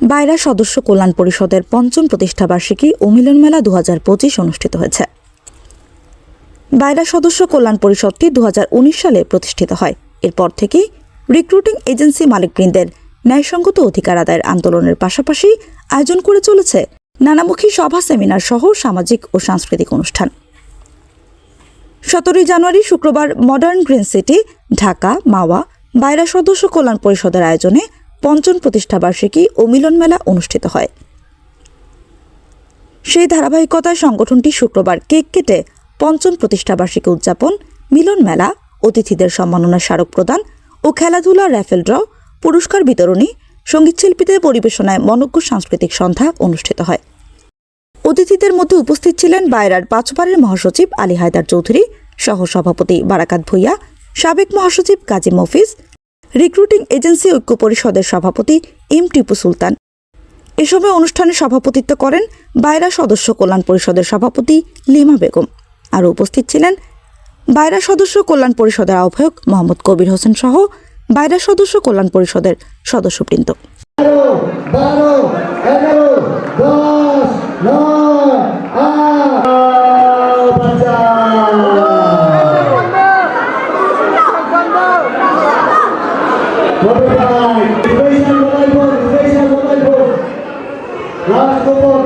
বাইরা সদস্য কল্যাণ পরিষদের পঞ্চম প্রতিষ্ঠাবার্ষিকী ও মিলন মেলা দু পঁচিশ অনুষ্ঠিত হয়েছে। বাইরা সদস্য কল্যাণ পরিষদটি দু হাজার উনিশ সালে প্রতিষ্ঠিত হয়। এরপর থেকেই রিক্রুটিং এজেন্সি মালিকবৃন্দের ন্যায়সঙ্গত অধিকার আদায়ের আন্দোলনের পাশাপাশি আয়োজন করে চলেছে নানামুখী সভা, সেমিনার সহ সামাজিক ও সাংস্কৃতিক অনুষ্ঠান। সতেরোই জানুয়ারি শুক্রবার modern green city, Dhaka, Mawa, বাইরা সদস্য কল্যাণ পরিষদের আয়োজনে পঞ্চম প্রতিষ্ঠাবার্ষিকী ও মিলন মেলা অনুষ্ঠিত হয়। সেই ধারাবাহিকতায় সংগঠনটি শুক্রবার কেক কেটে পঞ্চম প্রতিষ্ঠাবার্ষিকী উদযাপন, মিলন মেলা, অতিথিদের সম্মাননা স্মারক প্রদান ও খেলাধুলা, র্যাফেল ড্র, পুরস্কার বিতরণী সঙ্গীতশিল্পীদের পরিবেশনায় মনজ্ঞ সাংস্কৃতিক সন্ধ্যা অনুষ্ঠিত হয়। অতিথিদের মধ্যে উপস্থিত ছিলেন বায়রার পাঁচবারের মহাসচিব আলী হায়দার চৌধুরী সহ সভাপতি বারাকাত ভুইয়া, সাবেক মহাসচিব কাজী মফিজ রিক্রুটিং এজেন্সি ঐক্য পরিষদের সভাপতি এম টিপু সুলতান। এ সময় অনুষ্ঠানে সভাপতিত্ব করেন বায়রা সদস্য কল্যাণ পরিষদের সভাপতি লিমা বেগম। আর উপস্থিত ছিলেন বায়রা সদস্য কল্যাণ পরিষদের আহ্বায়ক মোহাম্মদ কবির হোসেন সহ বায়রা সদস্য কল্যাণ পরিষদের সদস্যবৃন্দ। What about? Raise your voice, raise your voice. Last couple.